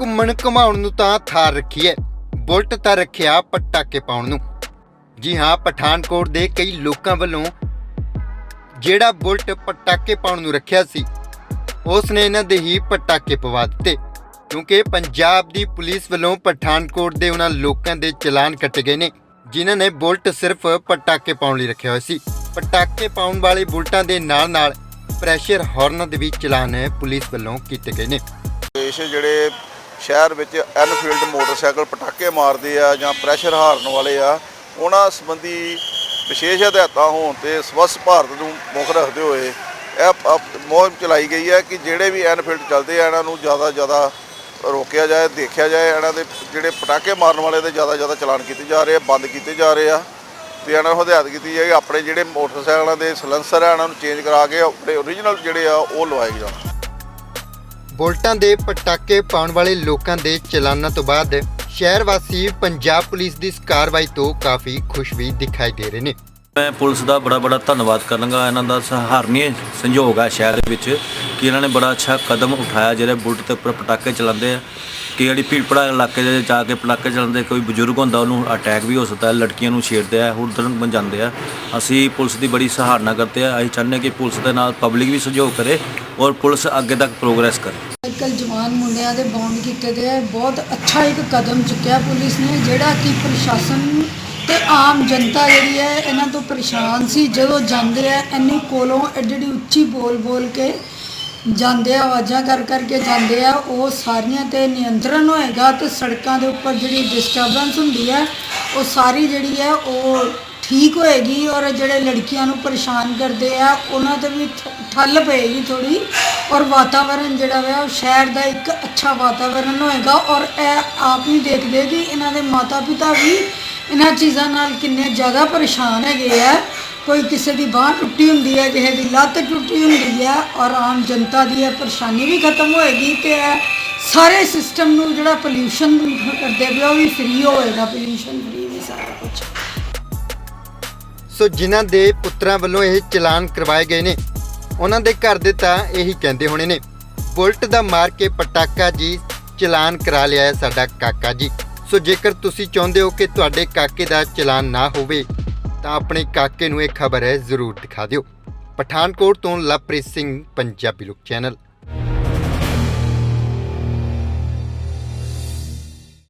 ਘੁੰਮਣ ਘਮਾਉਣ ਨੂੰ ਤਾਂ ਥਾਰ ਰੱਖੀ ਹੈ ਬੁਲਟ ਤਾਂ ਰੱਖਿਆ ਪਟਾਕੇ ਪਾਉਣ ਨੂੰ। ਜੀ ਹਾਂ, ਪਠਾਨਕੋਟ ਦੇ ਕਈ ਲੋਕਾਂ ਵੱਲੋਂ ਜਿਹੜਾ ਬੁਲਟ ਪਟਾਕੇ ਪਾਉਣ ਨੂੰ ਰੱਖਿਆ ਸੀ ਉਸ ਨੇ ਇਹਨਾਂ ਦੇ ਹੀ ਪਟਾਕੇ ਪਵਾ ਦਿੱਤੇ। ਕਿਉਂਕਿ ਪੰਜਾਬ ਦੀ ਪੁਲਿਸ ਵੱਲੋਂ ਪਠਾਨਕੋਟ ਦੇ ਉਹਨਾਂ ਲੋਕਾਂ ਦੇ ਚਲਾਨ ਕੱਟੇ ਗਏ ਨੇ, ਜਿਨ੍ਹਾਂ ਨੇ ਬੁਲਟ ਸਿਰਫ ਪਟਾਕੇ ਪਾਉਣ ਲਈ ਰੱਖਿਆ ਹੋਇਆ ਸੀ। ਪਟਾਕੇ ਪਾਉਣ ਵਾਲੇ ਬੁਲਟਾਂ ਦੇ ਨਾਲ-ਨਾਲ ਪ੍ਰੈਸ਼ਰ ਹਾਰਨ ਦੇ ਵੀ ਚਲਾਨ ਪੁਲਿਸ ਵੱਲੋਂ ਕੀਤੇ ਗਏ ਨੇ। ਦੇਸ਼ ਜਿਹੜੇ ਸ਼ਹਿਰ ਵਿੱਚ ਐਨਫੀਲਡ ਮੋਟਰਸਾਈਕਲ ਪਟਾਕੇ ਮਾਰਦੇ ਆ ਜਾਂ ਪ੍ਰੈਸ਼ਰ ਹਾਰਨ ਵਾਲੇ ਆ, ਉਹਨਾਂ ਸੰਬੰਧੀ ਵਿਸ਼ੇਸ਼ ਹਦਾਇਤਾਂ ਹੋਣ ਤੇ ਸਵੱਛ ਭਾਰਤ ਨੂੰ ਮੁੱਖ ਰੱਖਦੇ ਹੋਏ ਇਹ ਮੁਹਿੰਮ ਚਲਾਈ ਗਈ ਹੈ ਕਿ ਜਿਹੜੇ ਵੀ ਐਨਫੀਲਡ ਚੱਲਦੇ ਆ, ਇਹਨਾਂ ਨੂੰ ਜ਼ਿਆਦਾ ਜ਼ਿਆਦਾ ਰੋਕਿਆ ਜਾਏ, ਦੇਖਿਆ ਜਾਏ, ਇਹਨਾਂ ਦੇ ਜਿਹੜੇ ਪਟਾਕੇ ਮਾਰਨ ਵਾਲੇ ਦੇ ਜ਼ਿਆਦਾ ਜ਼ਿਆਦਾ ਚਲਾਨ ਕੀਤੇ ਜਾ ਰਹੇ ਆ, ਬੰਦ ਕੀਤੇ ਜਾ ਰਹੇ ਆ ਤੇ ਇਹਨਾਂ ਨੂੰ ਹਦਾਇਤ ਕੀਤੀ ਜਾਏ ਕਿ ਆਪਣੇ ਜਿਹੜੇ ਮੋਟਰਸਾਈਕਲਾਂ ਦੇ ਸਲੈਂਸਰ ਆ, ਇਹਨਾਂ ਨੂੰ ਚੇਂਜ ਕਰਾ ਕੇ ਆਪਣੇ ਓਰੀਜਨਲ ਜਿਹੜੇ ਆ, ਉਹ ਲਵਾਏ ਜਾਣ। ਬੁਲਟਾਂ ਦੇ ਪਟਾਕੇ ਪਾਉਣ ਵਾਲੇ ਲੋਕਾਂ ਦੇ ਚਲਾਨਾਂ ਤੋਂ ਬਾਅਦ ਸ਼ਹਿਰ ਵਾਸੀ ਪੰਜਾਬ ਪੁਲਿਸ ਦੀ ਇਸ ਕਾਰਵਾਈ ਤੋਂ ਕਾਫੀ ਖੁਸ਼ ਵੀ ਦਿਖਾਈ ਦੇ ਰਹੇ ਨੇ। ਮੈਂ ਪੁਲਿਸ ਦਾ ਬੜਾ ਬੜਾ ਧੰਨਵਾਦ ਕਰਾਂਗਾ ਇਹਨਾਂ ਦਾ ਸਹਾਰਨੀय ਸੰਯੋਗ ਹੈ ਸ਼ਹਿਰ ਦੇ ਵਿੱਚ ਕਿ ਇਹਨਾਂ ਨੇ ਬੜਾ ਅੱਛਾ ਕਦਮ ਉਠਾਇਆ ਜਿਹੜੇ ਬੁਲਟ ਤੇ ਉੱਪਰ ਪਟਾਕੇ ਚਲਾਉਂਦੇ ਆ। ਕਿ ਜਿਹੜੀ ਭੀੜ ਭੜਾ ਇਲਾਕੇ ਦੇ ਜਾ ਕੇ ਪਟਾਕੇ ਚਲਾਉਂਦੇ, ਕੋਈ ਬਜ਼ੁਰਗ ਹੁੰਦਾ ਉਹਨੂੰ ਅਟੈਕ ਵੀ ਹੋ ਸਕਦਾ ਲੜਕੀਆਂ ਨੂੰ ਛੇੜਦੇ ਆ ਹੁਰਦਨ ਬਣ ਜਾਂਦੇ ਆ। ਅਸੀਂ ਪੁਲਿਸ ਦੀ ਬੜੀ ਸਹਾਰਨਾ ਕਰਦੇ ਆ। ਅਸੀਂ ਚਾਹੁੰਦੇ ਹਾਂ ਕਿ ਪੁਲਿਸ ਦੇ ਨਾਲ ਪਬਲਿਕ ਵੀ ਸਹਿਯੋਗ ਕਰੇ ਔਰ ਪੁਲਿਸ ਅੱਗੇ ਤੱਕ ਪ੍ਰੋਗਰੈਸ ਕਰੇ। ਸਾਈਕਲ ਜਵਾਨ ਮੁੰਡਿਆਂ ਦੇ ਬੌਂਡ ਕੀਤੇ ਗਏ ਬਹੁਤ ਅੱਛਾ ਇੱਕ ਕਦਮ ਚੁੱਕਿਆ ਪੁਲਿਸ ਨੇ, ਜਿਹੜਾ ਕਿ ਪ੍ਰਸ਼ਾਸਨ ਤੇ ਆਮ ਜਨਤਾ ਜਿਹੜੀ ਹੈ, ਇਹਨਾਂ ਤੋਂ ਪਰੇਸ਼ਾਨ ਸੀ। ਜਦੋਂ ਜਾਂਦੇ ਆ ਇੰਨੀ ਕੋਲੋਂ ਐਡੀ ਐਡੀ ਉੱਚੀ ਬੋਲ ਬੋਲ ਕੇ ਜਾਂਦੇ ਆ, ਆਵਾਜ਼ਾਂ ਕਰ ਕਰਕੇ ਜਾਂਦੇ ਆ, ਉਹ ਸਾਰੀਆਂ ਤੇ ਨਿਯੰਤਰਣ ਹੋਏਗਾ ਤੇ ਸੜਕਾਂ ਦੇ ਉੱਪਰ ਜਿਹੜੀ ਡਿਸਟਰਬੈਂਸ ਹੁੰਦੀ ਹੈ, ਉਹ ਸਾਰੀ ਜਿਹੜੀ ਹੈ, ਉਹ ਠੀਕ ਹੋਏਗੀ ਔਰ ਜਿਹੜੇ ਲੜਕੀਆਂ ਨੂੰ ਪਰੇਸ਼ਾਨ ਕਰਦੇ ਆ, ਉਹਨਾਂ ਤੇ ਵੀ ਠ- ਠੱਲ ਪਏਗੀ ਥੋੜੀ ਔਰ ਵਾਤਾਵਰਣ ਜਿਹੜਾ ਵਾ, ਉਹ ਸ਼ਹਿਰ ਦਾ ਇੱਕ ਅੱਛਾ ਵਾਤਾਵਰਣ ਹੋਏਗਾ ਔਰ ਇਹ ਆਪ ਹੀ ਦੇਖਦੇ ਕਿ ਇਹਨਾਂ ਦੇ ਮਾਤਾ ਪਿਤਾ ਵੀ ਇਹਨਾਂ ਚੀਜ਼ਾਂ ਨਾਲ ਕਿੰਨੇ ਜ਼ਿਆਦਾ ਪਰੇਸ਼ਾਨ ਹੈਗੇ ਆ। ਕੋਈ ਕਿਸੇ ਦੀ ਬਾਹ ਟੁੱਟੀ ਹੁੰਦੀ ਹੈ, ਕਿਸੇ ਦੀ ਲੱਤ ਟੁੱਟੀ ਹੁੰਦੀ ਹੈ ਔਰ ਆਮ ਜਨਤਾ ਦੀ ਇਹ ਪਰੇਸ਼ਾਨੀ ਵੀ ਖਤਮ ਹੋਏਗੀ ਤੇ ਇਹ ਸਾਰੇ ਸਿਸਟਮ ਨੂੰ ਜਿਹੜਾ ਪੋਲਿਊਸ਼ਨ ਕਰਦੇ ਪਏ ਉਹ ਵੀ ਫ੍ਰੀ ਹੋਏਗਾ। ਪੋਲਿਊਸ਼ਨ ਫ੍ਰੀ ਵੀ ਸਾਰਾ ਕੁਝ ਸੋ ਜਿਨ੍ਹਾਂ ਦੇ ਪੁੱਤਰਾਂ ਵੱਲੋਂ ਇਹ ਚਲਾਨ ਕਰਵਾਏ ਗਏ ਨੇ, ਉਹਨਾਂ ਦੇ ਘਰ ਦੇ ਤਾਂ ਇਹੀ ਕਹਿੰਦੇ ਹੋਣੇ ਨੇ, ਬੁਲਟ ਦਾ ਮਾਰ ਕੇ ਪਟਾਕਾ ਜੀ ਚਲਾਨ ਕਰਾ ਲਿਆ ਸਾਡਾ ਕਾਕਾ ਜੀ। ਸੋ ਜੇਕਰ ਤੁਸੀਂ ਚਾਹੁੰਦੇ ਹੋ ਕਿ ਤੁਹਾਡੇ ਕਾਕੇ ਦਾ ਚਲਾਨ ਨਾ ਹੋਵੇ, ਤਾਂ ਆਪਣੇ ਕਾਕੇ ਨੂੰ ਇਹ ਖਬਰ ਹੈ ਜ਼ਰੂਰ ਦਿਖਾ ਦਿਓ। ਪਠਾਨਕੋਟ ਤੋਂ ਲਵਪ੍ਰੀਤ ਸਿੰਘ, ਪੰਜਾਬੀ ਲੋਕ ਚੈਨਲ।